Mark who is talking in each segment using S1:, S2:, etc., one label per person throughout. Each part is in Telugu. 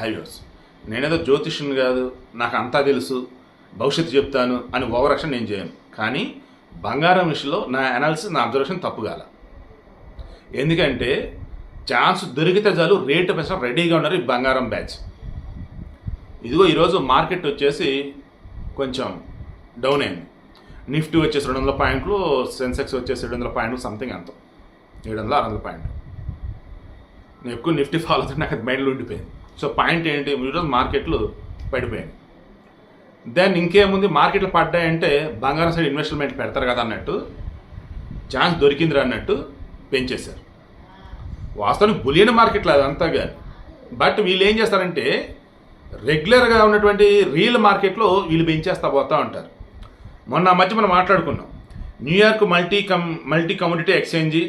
S1: హైవేస్ నేనేదో జ్యోతిష్యుని కాదు నాకు అంతా తెలుసు భవిష్యత్తు చెప్తాను అని ఓవరాక్షన్ నేను చేయను. కానీ బంగారం విషయంలో నా అనాలిసిస్ నా అబ్జర్వేషన్ తప్పుగాల ఎందుకంటే ఛాన్స్ దొరికితే చాలు రేటు పెంచడం రెడీగా ఉన్నారు ఈ బంగారం బ్యాచ్ ఇదిగో ఈరోజు మార్కెట్ వచ్చేసి కొంచెం డౌన్ అయింది. నిఫ్టీ వచ్చేసి రెండు వందల పాయింట్లు సెన్సెక్స్ వచ్చేసి ఏడు వందల పాయింట్లు సంథింగ్ అంత. ఏడు వందల ఆరు వందల పాయింట్లు. నేను ఎక్కువ నిఫ్టీ ఫాలో అవుతుంటే నాకు అది మైండ్లో ఉండిపోయింది. సో పాయింట్ ఏంటి? ఈరోజు మార్కెట్లు పడిపోయాయి. దెన్ ఇంకేముంది? మార్కెట్లు పడ్డాయంటే బంగారం సైడ్ ఇన్వెస్ట్మెంట్ పెడతారు కదా అన్నట్టు ఛాన్స్ దొరికిందిరా అన్నట్టు పెంచేశారు. వాస్తవానికి బులియన్ మార్కెట్లు అదంతా కానీ బట్ వీళ్ళు ఏం చేస్తారంటే రెగ్యులర్గా ఉన్నటువంటి రియల్ మార్కెట్లో వీళ్ళు పెంచేస్తా పోతూ ఉంటారు. మొన్న మధ్య మనం మాట్లాడుకున్నాం. New York multi come multi community exchange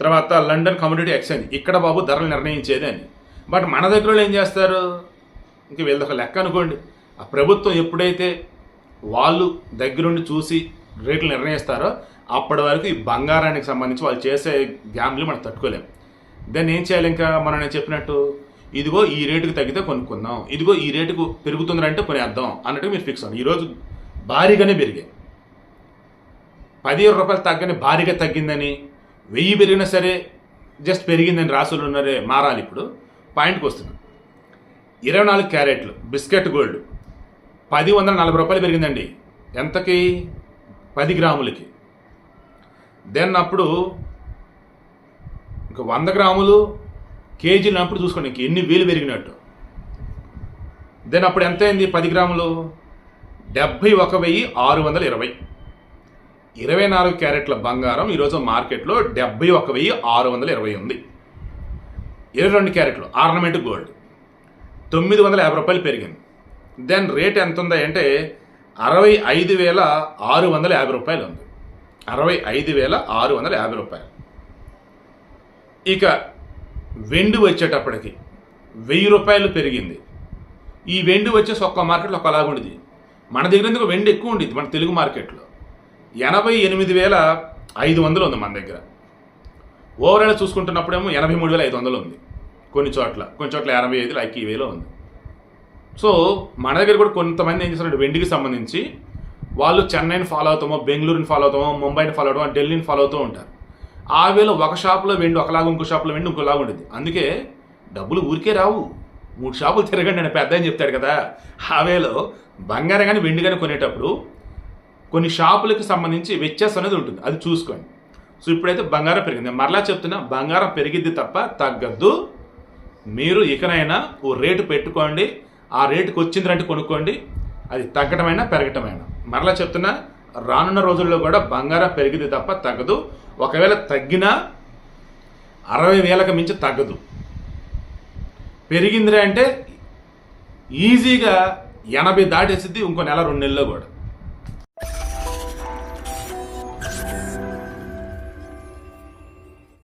S1: తర్వాత లండన్ కమ్యూనిటీ ఎక్స్చేంజ్. ఇక్కడ బాబు ధరలు నిర్ణయించేది అని. బట్ మన దగ్గర ఏం చేస్తారు? ఇంక వీళ్ళది ఒక లెక్క అనుకోండి. ఆ ప్రభుత్వం ఎప్పుడైతే వాళ్ళు దగ్గరుండి చూసి రేట్లు నిర్ణయిస్తారో అప్పటి వరకు ఈ బంగారానికి సంబంధించి వాళ్ళు చేసే గ్యామ్లు మనం తట్టుకోలేం. దాన్ని ఏం చేయాలి ఇంకా? మనం నేను చెప్పినట్టు ఇదిగో ఈ రేటుకి తగ్గితే కొనుక్కుందాం. ఇదిగో ఈ రేటుకు పెరుగుతుందంటే కొనేద్దాం అన్నట్టు మీరు ఫిక్స్ అవ్వండి. ఈరోజు భారీగానే పెరిగాయి. పదిహేను రూపాయలు తగ్గని భారీగా తగ్గిందని వెయ్యి పెరిగినా సరే జస్ట్ పెరిగిందని రాసులు ఉన్నారే మారాలి ఇప్పుడు. పాయింట్కి వస్తున్నాం. ఇరవై నాలుగు క్యారెట్లు బిస్కెట్ గోల్డ్. పది వందల నలభై రూపాయలు పెరిగిందండి. ఎంతకి? పది గ్రాములకి. దెన్ అప్పుడు ఇంకా వంద గ్రాములు కేజీలు అప్పుడు చూసుకోండి ఇంక ఎన్ని వేలు పెరిగినట్టు. దెన్ అప్పుడు ఎంత అయింది పది గ్రాములు? డెబ్భై ఒక వెయ్యి ఆరు వందల ఇరవై. ఇరవై నాలుగు క్యారెట్ల బంగారం ఈరోజు మార్కెట్లో డెబ్బై ఒక వెయ్యి ఆరు వందల ఇరవై ఉంది. ఇరవై రెండు క్యారెట్లు. Ornament gold. తొమ్మిది వందల యాభై రూపాయలు పెరిగింది. దెన్ రేట్ ఎంత ఉంది అంటే అరవై ఐదు వేల ఆరు వందల యాభై రూపాయలు ఉంది. అరవై ఐదు వేల ఆరు వందల యాభై రూపాయలు. ఇక వెండి వచ్చేటప్పటికి వెయ్యి రూపాయలు పెరిగింది. ఈ వెండి వచ్చేసి ఒక్క మార్కెట్లో ఒకలాగా ఉండేది. మన దగ్గర ఎందుకు వెండి ఎక్కువ ఉండేది? మన తెలుగు మార్కెట్లో. ఎనభై ఎనిమిది వేల ఐదు వందలు ఉంది మన దగ్గర. ఓవరాల్ చూసుకుంటున్నప్పుడేమో ఎనభై మూడు వేల ఐదు వందలు ఉంది. కొన్ని చోట్ల కొన్ని చోట్ల ఎనభై ఐదు లైక్ ఈ వేలో ఉంది. సో మన దగ్గర కూడా కొంతమంది ఏం చేస్తారు వెండికి సంబంధించి వాళ్ళు చెన్నైని ఫాలో అవుతామో బెంగళూరుని ఫాలో అవుతామో ముంబైని ఫాలో అవుతామో ఢిల్లీని ఫాలో అవుతూ ఉంటారు. ఆ వేలో ఒక షాప్లో వెండి ఒకలాగా ఇంకో షాప్లో వెండి ఇంకోలాగా ఉండేది. అందుకే డబ్బులు ఊరికే రావు. మూడు షాపులు తిరగండి అని పెద్ద అని చెప్తాడు కదా. ఆ వేలో బంగారం కానీ వెండి కానీ కొనేటప్పుడు కొన్ని షాపులకు సంబంధించి వ్యత్యాసం అనేది ఉంటుంది. అది చూసుకోండి. సో ఇప్పుడైతే బంగారం పెరిగింది. మరలా చెప్తున్నా బంగారం పెరిగిద్ది తప్ప తగ్గద్దు. మీరు ఇకనైనా ఓ రేటు పెట్టుకోండి. ఆ రేటుకి వచ్చిందంటే కొనుక్కోండి. అది తగ్గటమైనా పెరగటమైనా. మరలా చెప్తున్నా రానున్న రోజుల్లో కూడా బంగారం పెరిగింది తప్ప తగ్గదు. ఒకవేళ తగ్గినా అరవై వేలకు మించి తగ్గదు. పెరిగిందిరా అంటే ఈజీగా ఎనభై దాటేసిద్ది ఇంకో నెల రెండు నెలల్లో కూడా.